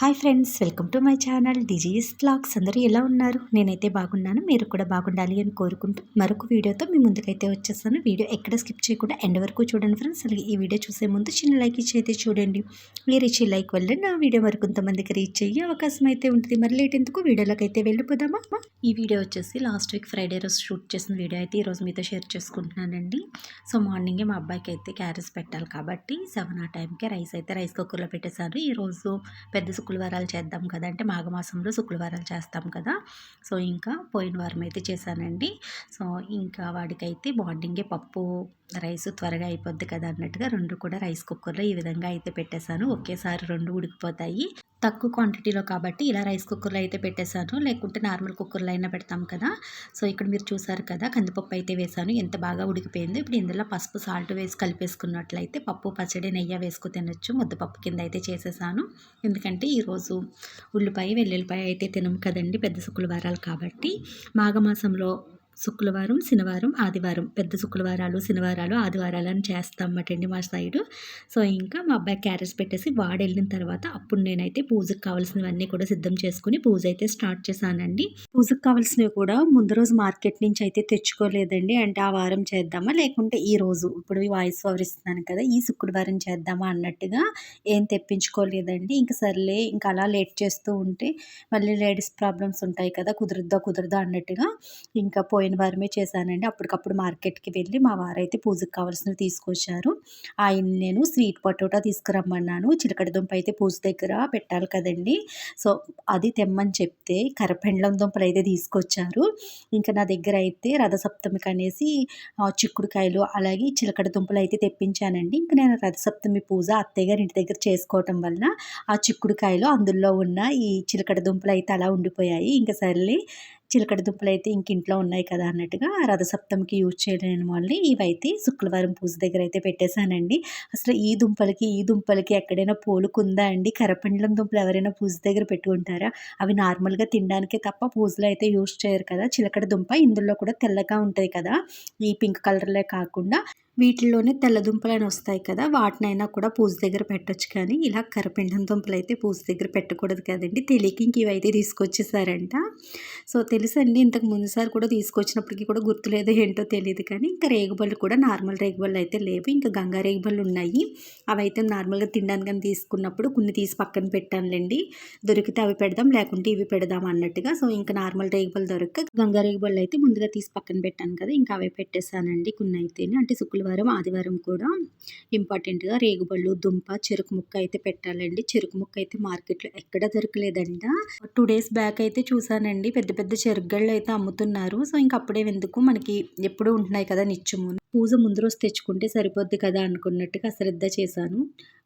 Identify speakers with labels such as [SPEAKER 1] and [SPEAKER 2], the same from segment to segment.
[SPEAKER 1] Hi friends welcome to my channel DGS blogs. అందరూ ఎలా ఉన్నారు? నేనైతే బాగున్నాను. మీరు కూడా బాగుండాలి అని కోరుకుంటూ మరొక వీడియోతో మీ ముందుకైతే వచ్చేస్తాను. వీడియో ఎక్కడ స్కిప్ చేయకుండా ఎండ్ వరకు చూడండి ఫ్రెండ్స్. అలాగే ఈ వీడియో చూసే ముందు చిన్న లైక్ ఇచ్చి అయితే చూడండి. మీరు ఇచ్చే లైక్ వల్ల నా వీడియో మరి కొంతమందికి రీచ్ అయ్యే అవకాశం అయితే ఉంటుంది. మరి లేట్ ఎందుకు? వీడియోలోకి అయితే వెళ్ళిపోదామా? ఈ వీడియో వచ్చేసి లాస్ట్ వీక్ ఫ్రైడే రోజు షూట్ చేసిన వీడియో అయితే ఈరోజు మీతో షేర్ చేసుకుంటున్నానండి. సో మార్నింగే మా అబ్బాయికి అయితే క్యారెస్ పెట్టాలి కాబట్టి సెవెన్ ఆ టైంకి రైస్ అయితే రైస్ కుక్కర్లో పెట్టేశారు. ఈరోజు పెద్ద శుక్రవారాలు చేద్దాం కదా. అంటే మాఘమాసంలో శుక్రవారాలు చేస్తాం కదా. సో ఇంకా పోయిన వారం అయితే చేశానండి. సో ఇంకా వాడికైతే మార్నింగే పప్పు రైస్ త్వరగా అయిపోద్ది కదా అన్నట్టుగా రెండు కూడా రైస్ కుక్కర్లో ఈ విధంగా అయితే పెట్టేశాను. ఒకేసారి రెండు ఉడికిపోతాయి. తక్కువ క్వాంటిటీలో కాబట్టి ఇలా రైస్ కుక్కర్లో అయితే పెట్టేశాను. లేకుంటే నార్మల్ కుక్కర్లో అయినా పెడతాం కదా. సో ఇక్కడ మీరు చూసారు కదా కందిపప్పు అయితే వేసాను ఎంత బాగా ఉడికిపోయింది ఇప్పుడు ఇందులో పసుపు సాల్ట్ వేసి కలిపేసుకున్నట్లయితే పప్పు పచ్చడి నెయ్యి వేసుకు తినొచ్చు. ముద్దపప్పు కింద అయితే చేసేసాను. ఎందుకంటే ఈరోజు ఉల్లిపాయ వెల్లుల్లిపాయ అయితే తినము కదండి పెద్ద శుక్రవారాలు కాబట్టి. మాఘమాసంలో శుక్రవారం శనివారం ఆదివారం. పెద్ద శుక్రవారాలు శనివారాలు ఆదివారాలు అని చేస్తామటండి మా సైడు. సో ఇంకా మా అబ్బాయి క్యారెట్స్ పెట్టేసి వాడు వెళ్ళిన తర్వాత అప్పుడు నేనైతే పూజకు కావాల్సినవన్నీ కూడా సిద్ధం చేసుకుని పూజ అయితే స్టార్ట్ చేశానండి. పూజకు కావాల్సినవి కూడా ముందు రోజు మార్కెట్ నుంచి అయితే తెచ్చుకోలేదండి. అంటే ఆ వారం చేద్దామా? లేకుంటే ఈ రోజు. ఇప్పుడు వాయిస్ ఓవర్ ఇస్తున్నాను కదా ఈ శుక్రవారం చేద్దామా అన్నట్టుగా ఏం తెప్పించుకోలేదండి. ఇంకా సర్లే ఇంకా అలా లేట్ చేస్తూ ఉంటే మళ్ళీ లేడీస్ ప్రాబ్లమ్స్ ఉంటాయి కదా కుదురుద్దా కుదరదా అన్నట్టుగా ఇంకా పోయిన పోయిన వారమే చేశానండి. అప్పటికప్పుడు మార్కెట్కి వెళ్ళి మా వారైతే పూజకు కావాల్సినవి తీసుకొచ్చారు. ఆయన నేను స్వీట్ పొటాటో తీసుకురమ్మన్నాను. చిలకడ దుంప అయితే పూజ దగ్గర పెట్టాలి కదండి. సో అది తెమ్మని చెప్తే కరపెండ్లం దుంపలు అయితే తీసుకొచ్చారు. ఇంకా నా దగ్గర అయితే రథసప్తమికి అనేసి చిక్కుడుకాయలు అలాగే చిలకడ దుంపలు అయితే తెప్పించానండి. ఇంకా నేను రథసప్తమి పూజ అత్తయ్య గారి ఇంటి దగ్గర చేసుకోవటం వలన ఆ చిక్కుడుకాయలు అందులో ఉన్న ఈ చిలకడ దుంపలు అయితే అలా ఉండిపోయాయి. ఇంకా సర్లే చిలకడ దుంపలు అయితే ఇంక ఇంట్లో ఉన్నాయి కదా అన్నట్టుగా రథసప్తంకి యూజ్ చేయలేని వాళ్ళని ఇవైతే శుక్రవారం పూజ దగ్గర అయితే పెట్టేశానండి. అసలు ఈ దుంపలకి ఈ దుంపలకి ఎక్కడైనా పోలుకుందా అండి? కరపండ్లం దుంపలు ఎవరైనా పూజ దగ్గర పెట్టుకుంటారా అవి నార్మల్గా తినడానికే తప్ప పూజలో అయితే యూజ్ చేయరు కదా. చిలకడ దుంప ఇందులో కూడా తెల్లగా ఉంటాయి కదా. ఈ పింక్ కలర్లే కాకుండా వీటిల్లోనే తెల్లదుంపలు అని వస్తాయి కదా వాటినైనా కూడా పూజ దగ్గర పెట్టొచ్చు కానీ ఇలా కరపిండం దుంపలు అయితే పూజ దగ్గర పెట్టకూడదు కదండి. తెలియక ఇంక ఇవైతే తీసుకొచ్చేసారంట. సో తెలుసండి ఇంతకు ముందుసారి కూడా తీసుకొచ్చినప్పటికీ కూడా గుర్తులేదో ఏంటో తెలియదు కానీ ఇంకా రేగుబళ్ళు కూడా నార్మల్ రేగుబళ్ళు అయితే లేవు. ఇంకా గంగా రేగుబళ్ళు ఉన్నాయి. అవి అయితే నార్మల్గా తినడానికి తీసుకున్నప్పుడు కొన్ని తీసి పక్కన పెట్టానులేండి. దొరికితే అవి పెడదాం లేకుంటే ఇవి పెడదాం అన్నట్టుగా. సో ఇంకా నార్మల్ రేగుబళ్ళు దొరక గంగా రేగుబళ్ళు అయితే ముందుగా తీసి పక్కన పెట్టాను కదా ఇంకా అవే పెట్టేశానండి కొన్ని అయితేనే అంటే శుక్రవారం శుక్రవారం ఆదివారం కూడా ఇంపార్టెంట్గా రేగుబళ్ళు దుంప చెరుకు ముక్క అయితే పెట్టాలండి. చెరుకు ముక్క అయితే మార్కెట్లో ఎక్కడ దొరకలేదంట. టూ డేస్ బ్యాక్ అయితే చూసానండి. పెద్ద పెద్ద చెరుగళ్ళు అయితే అమ్ముతున్నారు. సో ఇంక అప్పుడే ఎందుకు మనకి ఎప్పుడు ఉంటున్నాయి కదా నిత్యము. పూజ ముందు రోజు తెచ్చుకుంటే సరిపోద్ది కదా అనుకున్నట్టుగా అశ్రద్ధ చేశాను.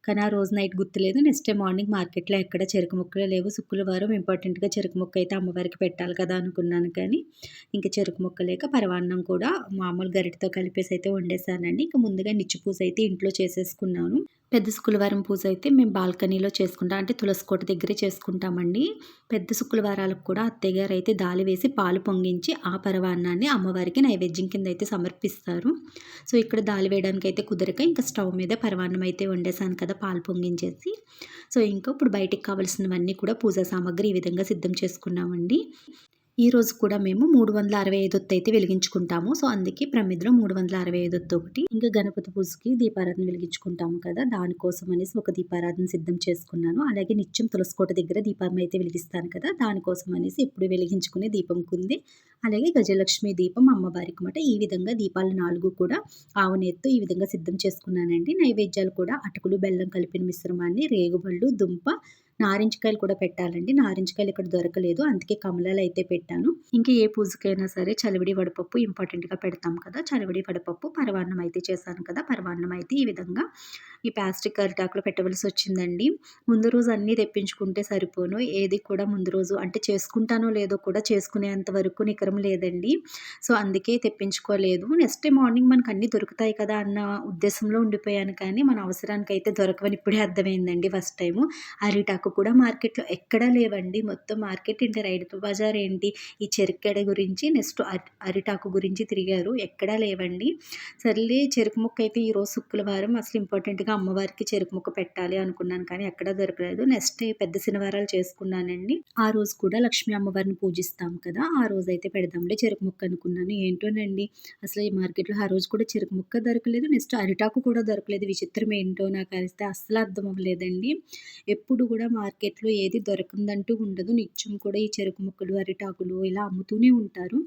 [SPEAKER 1] కానీ ఆ రోజు నైట్ గుర్తులేదు. నెక్స్ట్ డే మార్నింగ్ మార్కెట్లో ఎక్కడ చెరుకు ముక్కలు లేవు. శుక్రవారం ఇంపార్టెంట్గా చెరుకు ముక్క అయితే అమ్మవారికి పెట్టాలి కదా అనుకున్నాను కానీ ఇంకా చెరుకు ముక్క లేక పరవాన్నం కూడా మామూలు గరిటతో కలిపేసి అయితే వండేసానండి. ఇంకా ముందుగా నిచ్చి పూజ అయితే ఇంట్లో చేసేసుకున్నాను. పెద్ద శుక్రవారం పూజ అయితే మేము బాల్కనీలో చేసుకుంటాం. అంటే తులసికోట దగ్గరే చేసుకుంటామండి. పెద్ద శుక్రవారాలకు కూడా అత్తయ్య గారు అయితే దాలి వేసి పాలు పొంగించి ఆ పరవాన్నాన్ని అమ్మవారికి నైవేద్యం కింద అయితే సమర్పిస్తారు. సో ఇక్కడ దాలి వేయడానికి అయితే కుదరక ఇంకా స్టవ్ మీద పరవాన్నం అయితే వండేసాను కదా పాలు పొంగించేసి. సో ఇంకా ఇప్పుడు బయటికి కావాల్సినవన్నీ కూడా పూజా సామాగ్రి ఈ విధంగా సిద్ధం చేసుకున్నామండి. ఈరోజు కూడా మేము మూడు వందల అరవై ఐదు ఒత్తు అయితే వెలిగించుకుంటాము. సో అందుకే ప్రమిదిలో మూడు వందల అరవై ఐదు ఒత్తు ఒకటి. ఇంకా గణపతి పూజకి దీపారాధన వెలిగించుకుంటాము కదా. దానికోసం అనేసి ఒక దీపారాధన సిద్ధం చేసుకున్నాను. అలాగే నిత్యం తులసికోట దగ్గర దీపం అయితే వెలిగిస్తాను కదా. దానికోసం అనేసి ఎప్పుడు వెలిగించుకునే దీపం కుంది. అలాగే గజలక్ష్మి దీపం అమ్మవారికి మాట. ఈ విధంగా దీపాలు నాలుగు కూడా ఆవు నెత్తు ఈ విధంగా సిద్ధం చేసుకున్నానండి. నైవేద్యాలు కూడా అటుకులు బెల్లం కలిపిన మిశ్రమాన్ని రేగుబళ్ళు దుంప నారింజకాయలు కూడా పెట్టాలండి. నారింజకాయలు ఇక్కడ దొరకలేదు. అందుకే కమలాలు అయితే పెట్టాను. ఇంకా ఏ పూజకైనా సరే చలివిడి వడపప్పు ఇంపార్టెంట్గా పెడతాం కదా. చలివిడి వడపప్పు పరవాన్నం అయితే చేశాను కదా. పరవాన్నం అయితే ఈ విధంగా ఈ ప్లాస్టిక్ అరిటాకులు పెట్టవలసి వచ్చిందండి. ముందు రోజు అన్నీ తెప్పించుకుంటే సరిపోను. ఏది కూడా ముందు రోజు అంటే చేసుకుంటానో లేదో కూడా చేసుకునేంత వరకు నికరం లేదండి. సో అందుకే తెప్పించుకోలేదు. నెక్స్ట్ డే మార్నింగ్ మనకు అన్నీ దొరుకుతాయి కదా అన్న ఉద్దేశంలో ఉండిపోయాను కానీ మన అవసరానికి అయితే దొరకవని ఇప్పుడే అర్థమైందండి ఫస్ట్ టైము అరిటాకు నాకు కూడా మార్కెట్లో ఎక్కడా లేవండి. మొత్తం మార్కెట్ ఏంటి రైతు బజార్ ఏంటి? ఈ చెరుక్కడ గురించి నెక్స్ట్ అరిటాకు గురించి తిరిగారు. ఎక్కడా లేవండి. సర్లే చెరుకు ముక్క అయితే ఈరోజు శుక్రవారం అసలు ఇంపార్టెంట్గా అమ్మవారికి చెరుకు ముక్క పెట్టాలి అనుకున్నాను కానీ ఎక్కడా దొరకలేదు. నెక్స్ట్ పెద్ద శనివారాలు చేసుకున్నానండి. ఆ రోజు కూడా లక్ష్మీ అమ్మవారిని పూజిస్తాం కదా ఆ రోజు అయితే పెడదాంలే చెరుకు ముక్క అనుకున్నాను. ఏంటోనండి? అసలు ఈ మార్కెట్లో ఆ రోజు కూడా చెరుకు ముక్క దొరకలేదు. నెక్స్ట్ అరిటాకు కూడా దొరకలేదు. విచిత్రం ఏంటో నాకు కలిస్తే అస్సలు అర్థం అవ్వలేదండి. ఎప్పుడు కూడా మార్కెట్లో ఏది దొరకందంటూ ఉండదు. నిత్యం కూడా ఈ చెరుకు ముక్కలు అరిటాకులు ఇలా అమ్ముతూనే ఉంటారు.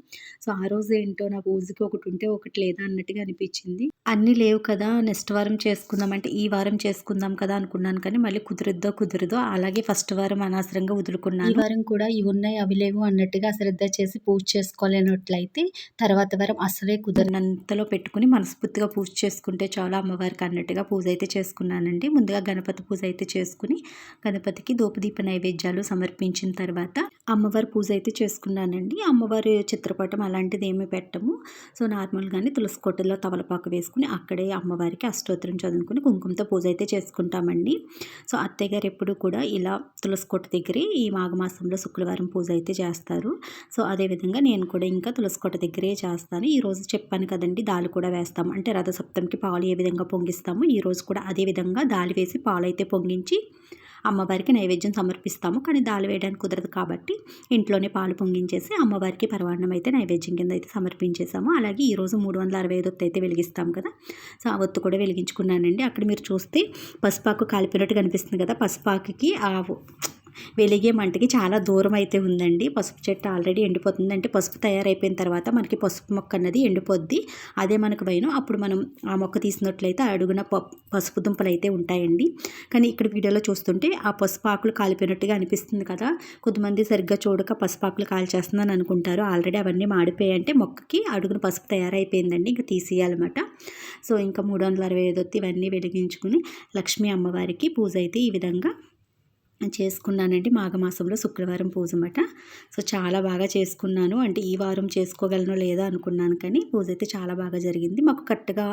[SPEAKER 1] సో ఆ రోజు ఏంటో నా పూజకి ఒకటి ఉంటే ఒకటి లేదా అన్నట్టుగా అనిపించింది. అన్నీ లేవు కదా నెక్స్ట్ వారం చేసుకుందాం అంటే ఈ వారం చేసుకుందాం కదా అనుకున్నాను కానీ మళ్ళీ కుదురుద్దో కుదురుదో అలాగే ఫస్ట్ వారం అనవసరంగా వదులుకున్నాను. ఈ వారం కూడా ఇవి ఉన్నాయి అవి లేవు అన్నట్టుగా అశ్రద్ధ చేసి పూజ చేసుకోలేనట్లయితే తర్వాత వారం అసలే కుదరనంతలో పెట్టుకుని మనస్ఫూర్తిగా పూజ చేసుకుంటే చాలా అమ్మవారికి అన్నట్టుగా పూజ అయితే చేసుకున్నానండి. ముందుగా గణపతి పూజ అయితే చేసుకుని గణపతికి దోపదీప నైవేద్యాలు సమర్పించిన తర్వాత అమ్మవారి పూజ అయితే చేసుకున్నానండి. అమ్మవారి చిత్రపటం అలాంటిది ఏమీ పెట్టము. సో నార్మల్గానే తులసి కొట్టలో తవలపాకు వేసుకుని అక్కడే అమ్మవారికి అష్టోత్తరం చదువుకుని కుంకుమతో పూజ అయితే చేసుకుంటామండి. సో అత్తయ్య గారు ఎప్పుడు కూడా ఇలా తులసి కొట్ట దగ్గరే ఈ మాఘమాసంలో శుక్రవారం పూజ అయితే చేస్తారు. సో అదేవిధంగా నేను కూడా ఇంకా తులసి కొట్ట దగ్గరే చేస్తాను. ఈరోజు చెప్పాను కదండి దాలు కూడా వేస్తాము. అంటే రథసప్తంకి పాలు ఏ విధంగా పొంగిస్తాము? ఈరోజు కూడా అదే విధంగా దాలి వేసి పాలు అయితే పొంగించి అమ్మవారికి నైవేద్యం సమర్పిస్తాము. కానీ దాలు వేయడానికి కుదరదు కాబట్టి ఇంట్లోనే పాలు పొంగించేసి అమ్మవారికి పరవాన్నం అయితే నైవేద్యం కింద అయితే సమర్పించేసాము అలాగే ఈరోజు మూడు వందల అరవై ఐదు అయితే వెలిగిస్తాం కదా. సో ఆ ఒత్తు కూడా వెలిగించుకున్నానండి. అక్కడ మీరు చూస్తే పసుపాకు కాలిపోయినట్టు కనిపిస్తుంది కదా. పసుపాకుకి ఆ వెలిగే మంటకి చాలా దూరం అయితే ఉందండి. పసుపు చెట్టు ఆల్రెడీ ఎండిపోతుంది. అంటే పసుపు తయారైపోయిన తర్వాత మనకి పసుపు మొక్క అన్నది ఎండిపోద్ది. అదే మనకు వైను. అప్పుడు మనం ఆ మొక్క తీసినట్లయితే అడుగున పసుపు దుంపలు అయితే ఉంటాయండి. కానీ ఇక్కడ వీడియోలో చూస్తుంటే ఆ పసుపు ఆకులు కాలిపోయినట్టుగా అనిపిస్తుంది కదా. కొద్దిమంది సరిగ్గా చూడక పసుపు ఆకులు కాల్చేస్తుందని అనుకుంటారు. ఆల్రెడీ అవన్నీ మాడిపోయాయంటే మొక్కకి అడుగున పసుపు తయారైపోయిందండి. ఇంకా తీసేయాలన్నమాట. సో ఇంకా మూడు వందల అరవై ఐదు ఇవన్నీ వెలిగించుకుని లక్ష్మీ అమ్మవారికి పూజ అయితే ఈ విధంగా చేసుకున్నానండి మాఘమాసంలో శుక్రవారం పూజ అన్నమాట సో చాలా బాగా చేసుకున్నాను. అంటే ఈ వారం చేసుకోగలను లేదా అనుకున్నాను కానీ పూజ అయితే చాలా బాగా జరిగింది. మాకు కరెక్ట్గా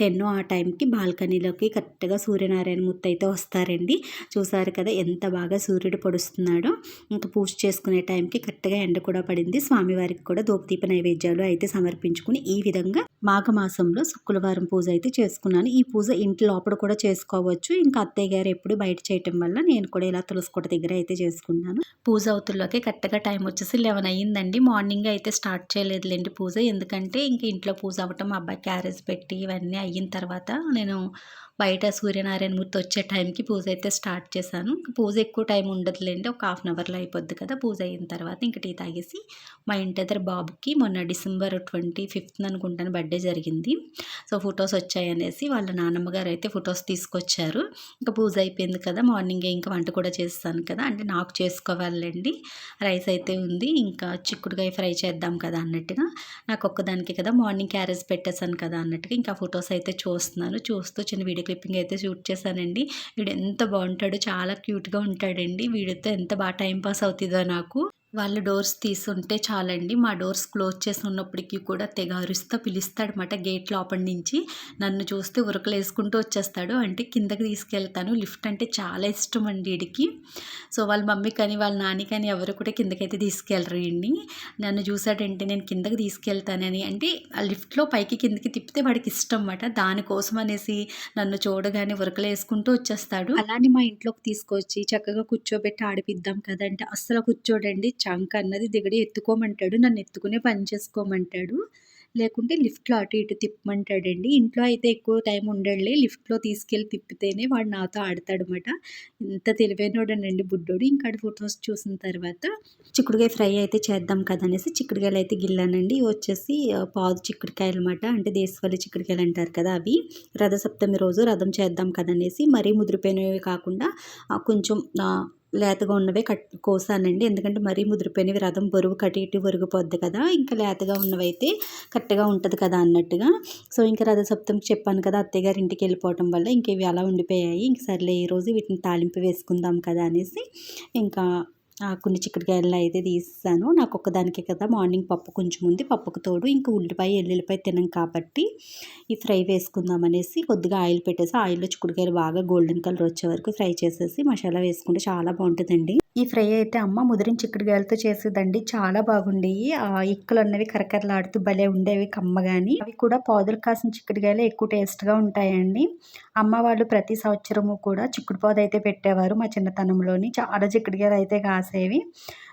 [SPEAKER 1] టెన్ ఆ టైంకి బాల్కనీలోకి కరెక్ట్గా సూర్యనారాయణ మూర్తి అయితే వస్తారండి. చూసారు కదా ఎంత బాగా సూర్యుడు పొడుస్తున్నాడో. ఇంకా పూజ చేసుకునే టైంకి కరెక్ట్గా ఎండ కూడా పడింది. స్వామివారికి కూడా దూపదీప నైవేద్యాలు అయితే సమర్పించుకుని ఈ విధంగా మాఘమాసంలో శుక్రవారం పూజ అయితే చేసుకున్నాను. ఈ పూజ ఇంటి లోపల కూడా చేసుకోవచ్చు. ఇంకా అత్తయ్య గారు ఎప్పుడు బయట చేయటం వల్ల నేను కూడా ఇలా తులసికోట దగ్గర అయితే చేసుకున్నాను. పూజ అవుతుల్లోకి కరెక్ట్గా టైం వచ్చేసి లెవెన్ అయ్యిందండి. మార్నింగ్ అయితే స్టార్ట్ చేయలేదులేండి పూజ. ఎందుకంటే ఇంక ఇంట్లో పూజ అవ్వటం అబ్బాయి క్యారేజ్ పెట్టి ఇవన్నీ అయిన తర్వాత నేను బయట సూర్యనారాయణమూర్తి వచ్చే టైంకి పూజ అయితే స్టార్ట్ చేశాను. పూజ ఎక్కువ టైం ఉండదులేండి ఒక హాఫ్ అన్ అవర్లో అయిపోద్ది కదా పూజ అయిన తర్వాత ఇంక టీ తాగేసి మా ఇంటి దగ్గర బాబుకి మొన్న డిసెంబర్ ట్వంటీ ఫిఫ్త్ అనుకుంటాను బర్త్డే జరిగింది. సో ఫొటోస్ వచ్చాయనేసి వాళ్ళ నాన్నమ్మ గారు అయితే ఫొటోస్ తీసుకొచ్చారు. ఇంకా పూజ అయిపోయింది కదా మార్నింగే ఇంకా వంట కూడా చేస్తాను కదా అంటే నాకు చేసుకోవాలండి. రైస్ అయితే ఉంది ఇంకా చిక్కుడుకాయ ఫ్రై చేద్దాం కదా అన్నట్టుగా. నాకు ఒక్కదానికి కదా మార్నింగ్ క్యారేజ్ పెట్టేశాను కదా అన్నట్టుగా ఇంకా ఫొటోస్ అయితే చూస్తున్నాను. చూస్తూ చిన్న వీడియో క్లిప్పింగ్ అయితే షూట్ చేశానండి. వీడు ఎంత బాగుంటాడో చాలా క్యూట్గా ఉంటాడండి. వీడితో ఎంత బాగా టైం పాస్ అవుతుందో నాకు. వాళ్ళు డోర్స్ తీసుంటే చాలండి. మా డోర్స్ క్లోజ్ చేసి ఉన్నప్పటికీ కూడా తెగ అరుస్తా పిలుస్తాడనమాట గేట్ లోపల నుంచి. నన్ను చూస్తే ఉరకలు వేసుకుంటూ వచ్చేస్తాడు. అంటే కిందకి తీసుకెళ్తాను. లిఫ్ట్ అంటే చాలా ఇష్టం అండి వీడికి సో వాళ్ళ మమ్మీ కానీ వాళ్ళ నాని కానీ ఎవరు కూడా కిందకైతే తీసుకెళ్ళరు అండి నన్ను చూసాడంటే నేను కిందకి తీసుకెళ్తానని. అంటే ఆ లిఫ్ట్లో పైకి కిందకి తిప్పితే వాడికి ఇష్టం అన్నమాట దానికోసం అనేసి నన్ను చూడగానే ఉరకలు వేసుకుంటూ వచ్చేస్తాడు. అలానే మా ఇంట్లోకి తీసుకొచ్చి చక్కగా కూర్చోబెట్టి ఆడిపిద్దాం కదంటే అస్సలు కూర్చోడండి. చంక అన్నది దిగడి ఎత్తుకోమంటాడు నన్ను ఎత్తుకునే పని చేసుకోమంటాడు. లేకుంటే లిఫ్ట్లో అటు ఇటు తిప్పమంటాడండి. ఇంట్లో అయితే ఎక్కువ టైం ఉండడులే. లిఫ్ట్లో తీసుకెళ్ళి తిప్పితేనే వాడు నాతో ఆడతాడనమాట ఇంత తెలివైనోడనండి బుడ్డోడు. ఇంకా ఫొటోస్ చూసిన తర్వాత చిక్కుడుకాయ ఫ్రై అయితే చేద్దాం కదా అనేసి చిక్కుడుకాయలు అయితే గిల్లానండి. వచ్చేసి పాదు చిక్కుడుకాయలు అనమాట అంటే దేశవాళీ చిక్కుడుకాయలు అంటారు కదా అవి. రథసప్తమి రోజు రథం చేద్దాం కదనేసి మరీ ముదిరిపోయినవి కాకుండా కొంచెం లేతగా ఉన్నవే కట్ కోసానండి. ఎందుకంటే మరీ ముదిరిపోయినవి రథం బరువు కటి ఇటు పొద్దు కదా ఇంకా లేతగా ఉన్నవైతే కరెక్ట్గా ఉంటుంది కదా అన్నట్టుగా. సో ఇంకా రథసప్తం చెప్పాను కదా అత్తయ్య గారి ఇంటికి వెళ్ళిపోవటం వల్ల ఇంక ఇవి అలా ఉండిపోయాయి. ఇంక సర్లే ఈరోజు వీటిని తాలింపు వేసుకుందాం కదా అనేసి ఇంకా కొన్ని చిక్కుడుకాయలను అయితే తీసాను నాకు ఒక్కదానికే కదా మార్నింగ్ పప్పు కొంచెం ఉంది. పప్పుకు తోడు ఇంకా ఉల్లిపాయ ఎల్లుల్లిపాయ తినం కాబట్టి ఈ ఫ్రై వేసుకుందాం అనేసి కొద్దిగా ఆయిల్ పెట్టేసి ఆయిల్లో చిక్కుడుకాయలు బాగా గోల్డెన్ కలర్ వచ్చే వరకు ఫ్రై చేసేసి మసాలా వేసుకుంటే చాలా బాగుంటుందండి. ఈ ఫ్రై అయితే అమ్మ ముదిరిన చిక్కుడుకాయలతో చేసేదండి. చాలా బాగుండేవి ఆ ఇక్కలు అన్నవి కరకరలాడుతూ భలే ఉండేవి కమ్మగాని. అవి కూడా పాదులు కాసిన చిక్కుడుకాయలు ఎక్కువ టేస్ట్గా ఉంటాయండి. అమ్మ వాళ్ళు ప్రతి సంవత్సరము కూడా చిక్కుడు పాదు అయితే పెట్టేవారు మా చిన్నతనంలోని. చాలా చిక్కుడుకాయలు అయితే కాసేవి.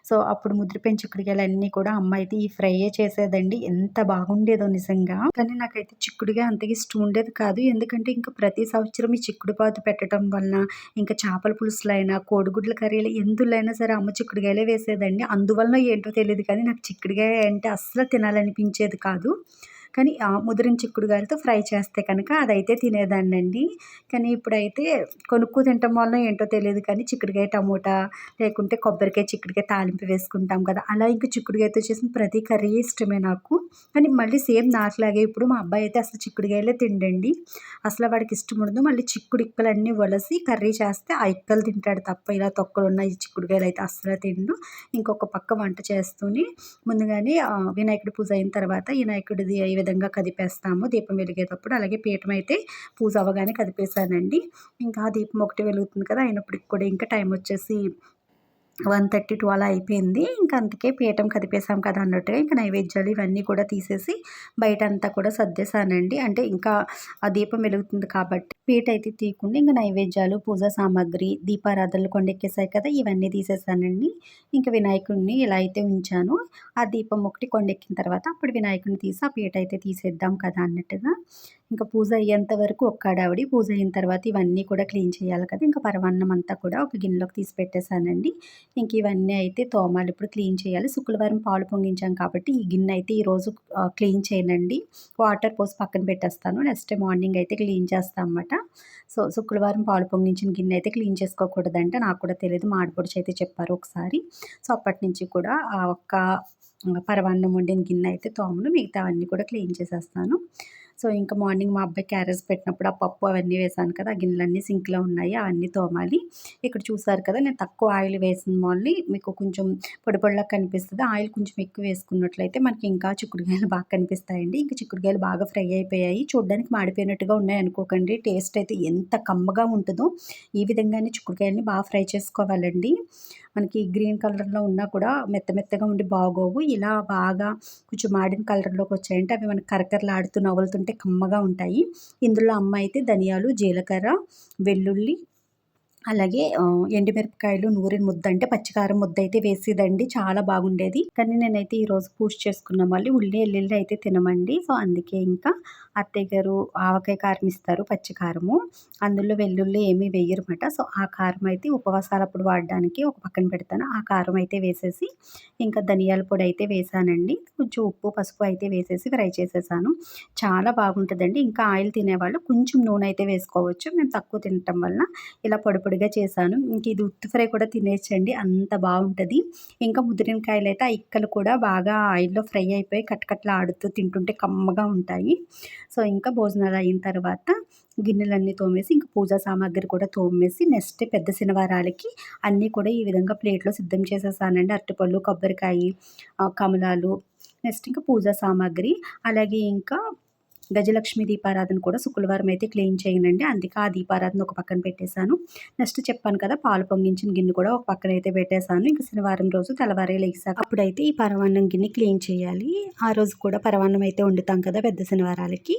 [SPEAKER 1] సో అప్పుడు ముద్ర చిక్కుడుకాయలు అన్నీ కూడా అమ్మ అయితే ఈ ఫ్రైయే చేసేదండి. ఎంత బాగుండేదో నిజంగా. కానీ నాకైతే చిక్కుడుగా అంత ఇష్టం ఉండేది కాదు. ఎందుకంటే ఇంకా ప్రతి సంవత్సరం ఈ చిక్కుడు పాదు పెట్టడం వలన ఇంకా చేపల పులుసులైనా కోడిగుడ్ల కర్రీలు ఎందులైనా సరే అమ్మ చిక్కుడుకాయలే వేసేదండి. అందువలన ఏంటో తెలియదు కానీ నాకు చిక్కుడుగాయ అంటే అస్సలు తినాలనిపించేది కాదు. కానీ ముదిరిన చిక్కుడుకాయలతో ఫ్రై చేస్తే కనుక అదైతే తినేదాన్నండి. కానీ ఇప్పుడైతే కొనుక్కు తింటాం వల్ల ఏంటో తెలియదు కానీ చిక్కుడుకాయ టమోటా లేకుంటే కొబ్బరికాయ చిక్కుడుకాయ తాలింపు వేసుకుంటాం కదా. అలా ఇంకా చిక్కుడుకాయతో చేసిన ప్రతి కర్రీ ఇష్టమే నాకు. కానీ మళ్ళీ సేమ్ నాకులాగే ఇప్పుడు మా అబ్బాయి అయితే అసలు చిక్కుడుకాయలే తిండండి. అసలు వాడికి ఇష్టం ఉండదు. మళ్ళీ చిక్కుడు ఇక్కలన్నీ వలసి కర్రీ చేస్తే ఆ ఇక్కలు తింటాడు తప్ప ఇలా తొక్కలు ఉన్న ఈ చిక్కుడుకాయలు అయితే అస్సలు తిండు. ఇంకొక పక్క వంట చేస్తూనే ముందుగానే వినాయకుడి పూజ అయిన తర్వాత వినాయకుడిది విధంగా కదిపేస్తాము. దీపం వెలిగేటప్పుడు అలాగే పీఠం అయితే పూజ అవ్వగానే కదిపేశానండి. ఇంకా దీపం ఒకటి వెలుగుతుంది కదా అయినప్పటికి కూడా ఇంకా టైం వచ్చేసి వన్ థర్టీ టూ అలా అయిపోయింది. ఇంకా అందుకే పీఠం కదిపేసాం కదా అన్నట్టుగా ఇంకా నైవేద్యాలు ఇవన్నీ కూడా తీసేసి బయట అంతా కూడా సర్దేశానండి. అంటే ఇంకా ఆ దీపం వెలుగుతుంది కాబట్టి పీట అయితే తీయకుండా ఇంకా నైవేద్యాలు పూజా సామాగ్రి దీపారాధనలు కొండెక్కేసాయి కదా ఇవన్నీ తీసేసానండి. ఇంకా వినాయకుడిని ఇలా అయితే ఉంచాను. ఆ దీపం ఒకటి కొండెక్కిన తర్వాత అప్పుడు వినాయకుడిని తీసి ఆ పీట అయితే తీసేద్దాం కదా అన్నట్టుగా ఇంకా పూజ అయ్యేంత వరకు ఒక్క ఆడావిడి పూజ అయిన తర్వాత ఇవన్నీ కూడా క్లీన్ చేయాలి కదా. ఇంకా పరమాన్నం అంతా కూడా ఒక గిన్నెలోకి తీసి పెట్టేశానండి. ఇంక ఇవన్నీ అయితే తోమాలు. ఇప్పుడు క్లీన్ చేయాలి. శుక్రవారం పాలు పొంగించాం కాబట్టి ఈ గిన్నె అయితే ఈరోజు క్లీన్ చేయనండి. వాటర్ పోసి పక్కన పెట్టేస్తాను. నెక్స్ట్ మార్నింగ్ అయితే క్లీన్ చేస్తాను అన్నమాట. సో శుక్రవారం పాలు పొంగించిన గిన్నె అయితే క్లీన్ చేసుకోకూడదంటే. నాకు కూడా తెలియదు. మాడిపొడిచి అయితే చెప్పారు ఒకసారి. సో అప్పటి నుంచి కూడా ఆ ఒక్క పరవాన్నం వండిన గిన్నె అయితే తోమలు మిగతా అవన్నీ కూడా క్లీన్ చేసేస్తాను. సో ఇంకా మార్నింగ్ మా అబ్బాయి క్యారెట్స్ పెట్టినప్పుడు ఆ పప్పు అవన్నీ వేసాను కదా ఆ గిన్నెలన్నీ సింక్లో ఉన్నాయి అవన్నీ తోమాలి. ఇక్కడ చూసారు కదా నేను తక్కువ ఆయిల్ వేసిన మళ్ళీ మీకు కొంచెం పొడి పొడిలా కనిపిస్తుంది. ఆయిల్ కొంచెం ఎక్కువ వేసుకున్నట్లయితే మనకి ఇంకా చిక్కుడుకాయలు బాగా కనిపిస్తాయండి. ఇంకా చిక్కుడుకాయలు బాగా ఫ్రై అయిపోయాయి. చూడడానికి మాడిపోయినట్టుగా ఉన్నాయి అనుకోకండి. టేస్ట్ అయితే ఎంత కమ్మగా ఉంటుందో ఈ విధంగానే చిక్కుడుకాయలని బాగా ఫ్రై చేసుకోవాలండి. మనకి గ్రీన్ కలర్లో ఉన్నా కూడా మెత్త మెత్తగా ఉండి బాగోవు. ఇలా బాగా కొంచెం మాడిన కలర్లోకి వచ్చాయంటే అవి మనకి కరకరలాడుతూ నవ్వులుతుంటే కమ్మగా ఉంటాయి. ఇందులో అమ్మ అయితే ధనియాలు జీలకర్ర వెల్లుల్లి అలాగే ఎండుమిరపకాయలు నూరిన ముద్ద అంటే పచ్చికారం ముద్ద అయితే వేసేదండి. చాలా బాగుండేది. కానీ నేనైతే ఈరోజు పూజ చేసుకున్నాం. మళ్ళీ ఉల్లి ఎల్లుల్లి అయితే తినమండి. సో అందుకే ఇంకా అత్తయ్య గారు ఆవకాయ కారం ఇస్తారు పచ్చికారము. అందులో వెల్లుల్లి ఏమీ వేయరమాట. సో ఆ కారం అయితే ఉపవాసాలప్పుడు వాడడానికి ఒక పక్కన పెడతాను. ఆ కారం అయితే వేసేసి ఇంకా ధనియాల పొడి అయితే వేసానండి. కొంచెం ఉప్పు పసుపు అయితే వేసేసి ఫ్రై చేసేసాను. చాలా బాగుంటుందండి. ఇంకా ఆయిల్ తినేవాళ్ళు కొంచెం నూనె అయితే వేసుకోవచ్చు. మేము తక్కువ తినటం వలన ఇలా పొడి పొడిగా చేశాను. ఇంక ఇది ఉత్తి ఫ్రై కూడా తినేసండి అంత బాగుంటుంది. ఇంకా ముదిరినకాయలు అయితే ఆ ఇక్కలు కూడా బాగా ఆయిల్లో ఫ్రై అయిపోయి కట్కట్లా ఆడుతూ తింటుంటే కమ్మగా ఉంటాయి. సో ఇంకా భోజనాలు అయిన తర్వాత గిన్నెలన్నీ తోమేసి ఇంకా పూజా సామాగ్రి కూడా తోమేసి నెక్స్ట్ పెద్ద శనివారాలకి అన్నీ కూడా ఈ విధంగా ప్లేట్లో సిద్ధం చేసేసానండి. అరటిపళ్ళు కొబ్బరికాయ కమలాలు నెక్స్ట్ ఇంకా పూజా సామాగ్రి అలాగే ఇంకా గజలక్ష్మి దీపారాధన కూడా శుక్రవారం అయితే క్లీన్ చేయనండి అందుకే ఆ దీపారాధన ఒక పక్కన పెట్టేశాను. నెక్స్ట్ చెప్పాను కదా పాలు పొంగించిన గిన్నె కూడా ఒక పక్కన అయితే పెట్టేశాను. ఇంకా శనివారం రోజు తెల్లవారే లేసాక అప్పుడైతే ఈ పరవాన్నం గిన్నె క్లీన్ చేయాలి. ఆ రోజు కూడా పరవాన్నం అయితే వండుతాం కదా పెద్ద శనివారాలకి.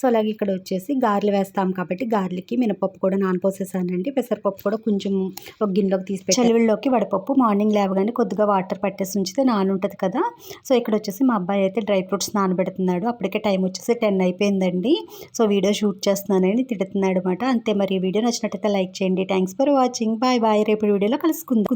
[SPEAKER 1] సో అలాగే ఇక్కడ వచ్చేసి గారెలు వేస్తాం కాబట్టి గారెలకి మినపప్పు కూడా నానపోసేసానండి పెసరపప్పు కూడా కొంచెం ఒక గిన్నెలోకి తీసి చలివిల్లోకి వడపప్పు మార్నింగ్ లేవగానే కొద్దిగా వాటర్ పట్టేసి ఉంచితే నానుంటుంది కదా. సో ఇక్కడ వచ్చేసి మా అబ్బాయి అయితే డ్రై ఫ్రూట్స్ నానబెడుతున్నాడు. అప్పటికే టైం వచ్చేసి టెన్ అయిపోయిందండి. సో వీడియో షూట్ చేస్తున్నానని తిడుతున్నాడు అనమాట అంతే మరి వీడియో నచ్చినట్టయితే లైక్ చేయండి. Thanks for watching. Bye bye. రేపు వీడియోలో కలుసుకుందాం.